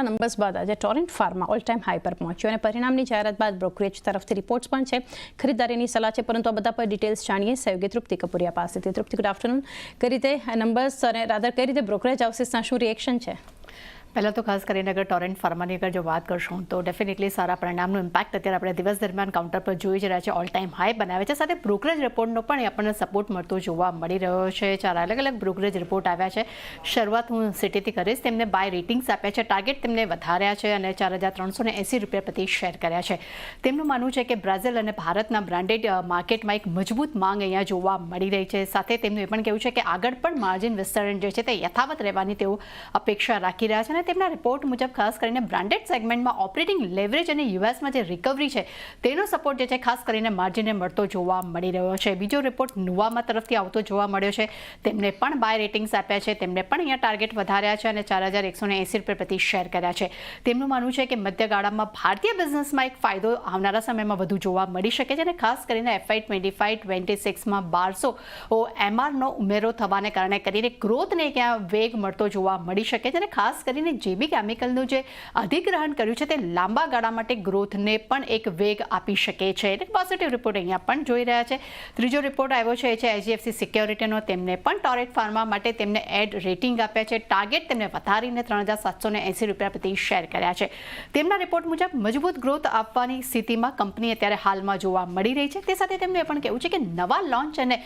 સારા numbers બાદ આજે Torrent Pharma all time high પર પહોંચ્યું અને પરિણામની જાહેરાત બાદ બ્રોકરેજ તરફથી રિપોર્ટ્સ પણ છે. ખરીદદારીની સલાહ છે, પરંતુ આ બધા પર ડિટેલ્સ જાણીએ સહયોગી તૃપ્તિ કપૂરિયા પાસેથી. Trupti, good afternoon. કઈ રીતે નંબર્સ અને રાધર, કઈ રીતે બ્રોકરેજ હાઉસીસના શું રિએક્શન છે? પહેલાં તો ખાસ કરીને અગર ટોરેન્ટ ફાર્માની અગર જો વાત કરશું, તો ડેફિનેટલી સારા પરિણામનું ઇમ્પેક્ટ અત્યારે આપણે દિવસ દરમિયાન કાઉન્ટર પર જોઈ જ રહ્યા છે. ઓલ ટાઈમ હાઈ બનાવે છે. સાથે બ્રોકરેજ રિપોર્ટનો પણ આપણને સપોર્ટ મળતો જોવા મળી રહ્યો છે. ચાર અલગ અલગ બ્રોકરેજ રિપોર્ટ આવ્યા છે. શરૂઆત હું સિટીથી કરીશ. તેમને બાય રેટિંગ્સ આપ્યા છે. ટાર્ગેટ તેમને વધાર્યા છે અને ચાર હજાર ત્રણસો ને એંસી રૂપિયા પ્રતિ શેર કર્યા છે. તેમનું માનવું છે કે બ્રાઝિલ અને ભારતના બ્રાન્ડેડ માર્કેટમાં એક મજબૂત માંગ અહીંયા જોવા મળી રહી છે. સાથે તેમનું એ પણ કહેવું છે કે આગળ પણ માર્જિન વિસ્તરણ જે છે તે યથાવત રહેવાની તેઓ અપેક્ષા રાખી રહ્યા છે અને તેમના રિપોર્ટ મુજબ ખાસ કરીને બ્રાન્ડેડ સેગમેન્ટમાં ઓપરેટિંગ લેવરેજ અને યુએસમાં જે રિકવરી છે, તેનો સપોર્ટ જે છે, ખાસ કરીને માર્જિનને મળતો જોવા મળી રહ્યો છે. બીજો રિપોર્ટ નુવામાં તરફથી આવતો જોવા મળ્યો છે. તેમને પણ બાય રેટિંગ્સ આપ્યા છે. તેમને પણ અહીંયા ટાર્ગેટ વધાર્યા છે અને ચાર હજાર એકસો એંસી રૂપિયા પ્રતિ શેર કર્યા છે. તેમનું માનવું છે કે મધ્યગાળામાં ભારતીય બિઝનેસમાં એક ફાયદો આવનારા સમયમાં વધુ જોવા મળી શકે છે અને ખાસ કરીને એફઆઈ ટ્વેન્ટી ફાઈવ ટ્વેન્ટી સિક્સમાં બારસો એમઆરનો ઉમેરો થવાને કારણે કરીને ગ્રોથને ક્યાં વેગ મળતો જોવા મળી શકે છે અને ખાસ કરીને જે બી કેમિકલનું જે અધિગ્રહણ કર્યું છે તે લાંબા ગાળા માટે ગ્રોથને પણ એક વેગ આપી શકે છે. એટલે પોઝિટિવ રિપોર્ટ અહીંયા પણ જોઈ રહ્યા છે. ત્રીજો રિપોર્ટ આવ્યો છે એ છે એચડીએફસી સિક્યોરિટીનો તેમને પણ ટોરેટ ફાર્મા માટે તેમને એડ રેટિંગ આપ્યા છે. ટાર્ગેટ તેમને વધારીને ત્રણ હજાર સાતસો એંસી રૂપિયા પ્રતિ શેર કર્યા છે. તેમના રિપોર્ટ મુજબ મજબૂત ગ્રોથ આપવાની સ્થિતિમાં કંપની અત્યારે હાલમાં જોવા મળી રહી છે. તે સાથે તેમનું પણ કહેવું છે કે નવા લોન્ચ અને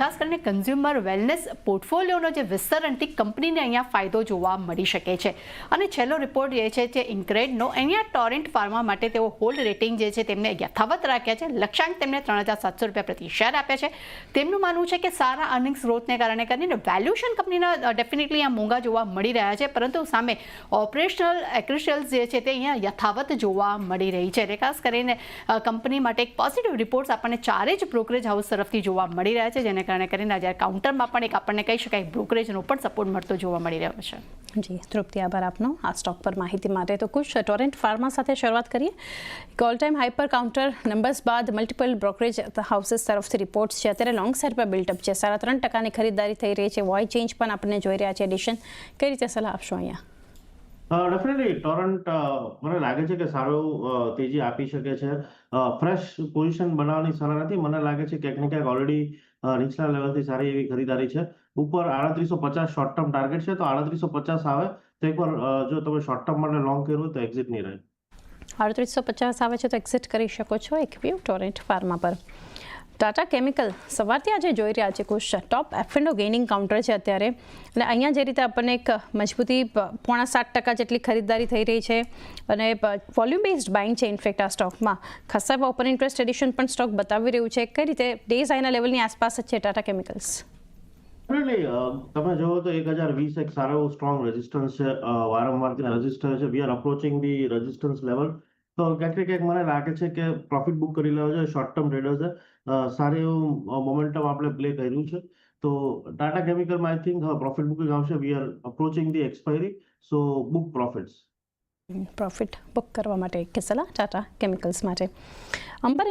ખાસ કરીને કન્ઝ્યુમર વેલનેસ પોર્ટફોલિયોનો જે વિસ્તરણથી કંપનીને અહીંયા ફાયદો જોવા મળી શકે છે. અને છેલ્લો રિપોર્ટ જે છે તે ઇન્ક્રેડનો અહીંયા ટોરેન્ટ ફાર્મા માટે તેઓ હોલ્ડ રેટિંગ જે છે તેમને યથાવત રાખ્યા છે. લક્ષ્યાંક તેમને ત્રણ હજાર સાતસો રૂપિયા પ્રતિ શેર આપ્યા છે. તેમનું માનવું છે કે સારા અર્નિંગ્સ ગ્રોથને કારણે કરીને વેલ્યુએશન કંપનીના ડેફિનેટલી અહીંયા મોંઘા જોવા મળી રહ્યા છે. પરંતુ સામે ઓપરેશનલ એક્રિશિયલ્સ જે છે તે અહીંયા યથાવત જોવા મળી રહી છે. એટલે ખાસ કરીને કંપની માટે એક પોઝિટિવ રિપોર્ટ્સ આપણને ચારે જ બ્રોકરેજ હાઉસ તરફથી જોવા મળી રહ્યા છે. જેને કારણે કરીને જ્યારે કાઉન્ટરમાં પણ એક આપણને કહી શકાય બ્રોકરેજનો પણ સપોર્ટ મળતો જોવા મળી રહ્યો છે. જી, તૃપ્તિ, આભાર. આપનો આ સ્ટોક પર માહિતી માટે. તો કુશ ટોરેન્ટ ફાર્મા સાથે શરૂઆત કરીએ. All time hyper counter numbers બાદ મલ્ટિપલ બ્રોકરેજ હાઉસીસ તરફથી રિપોર્ટ્સ છે. અત્યારે લોંગ સાઇડ પર બિલ્ટઅપ છે. સાડા ત્રણ ટકાની ખરીદદારી થઈ રહી છે. વોય ચેન્જ પણ આપણને જોઈ રહ્યા છે. એડિશન કઈ રીતે સલાહ આપશો અહીંયા? ડેફિનેટલી ટોરન્ટ મને લાગે છે કે સારું તેજી આપી શકે છે. ફ્રેશ પોઝિશન બનાવવાની સલાહ નથી. મને લાગે છે ક્યાંક ને ક્યાંક ઓલરેડી નીચલા લેવલથી સારી એવી ખરીદારી છે. ઉપર આડત્રીસો પચાસ શોર્ટ ટર્મ ટાર્ગેટ છે. તો આડત્રીસો પચાસ આવે તો એકવાર જો તમે શોર્ટ ટર્મ માટે લોંગ કર્યું તો એક્ઝિટ નહીં રહે. અડત્રીસો પચાસ આવે છે તો એક્ઝિટ કરી શકો છો એક વ્યૂ ટોરેન્ટ ફાર્મા પર. ટાટા કેમિકલ સવારથી આજે જોઈ રહ્યા છે કુશ. ટોપ એફએન્ડો ગેઇનિંગ કાઉન્ટર છે અત્યારે. અને અહીંયા જે રીતે આપણને એક મજબૂતી પોણા સાત ટકા જેટલી ખરીદદારી થઈ રહી છે. અને વોલ્યુમ બેઝડ બાઇંગ છે ઇનફેક્ટ આ સ્ટોકમાં ખાસા ઓપન ઇન્ટરેસ્ટ એડિશન પણ સ્ટોક બતાવી રહ્યું છે. કઈ રીતે ડેઝ આઈના લેવલની આસપાસ જ છે ટાટા કેમિકલ્સ તમે જોવો તો એક હજાર વીસ એક સારો સ્ટ્રોંગ રેઝિસ્ટન્સ છે. વારંવાર રજિસ્ટર છે. We are approaching the resistance level તો ક્યાંક ને મને લાગે છે કે પ્રોફિટ બુક કરી લેવો છે શોર્ટ ટર્મ ટ્રેડર્સે સારું એવું મોમેન્ટમ આપણે પ્લે કર્યું છે. તો ટાટા કેમિકલમાં આઈ થિંક પ્રોફિટ બુકિંગ આવશે. We are approaching the expiry so book profits profit book કરવા માટે કે સલાહ ટાટા કેમિકલ્સ માટે. અંબર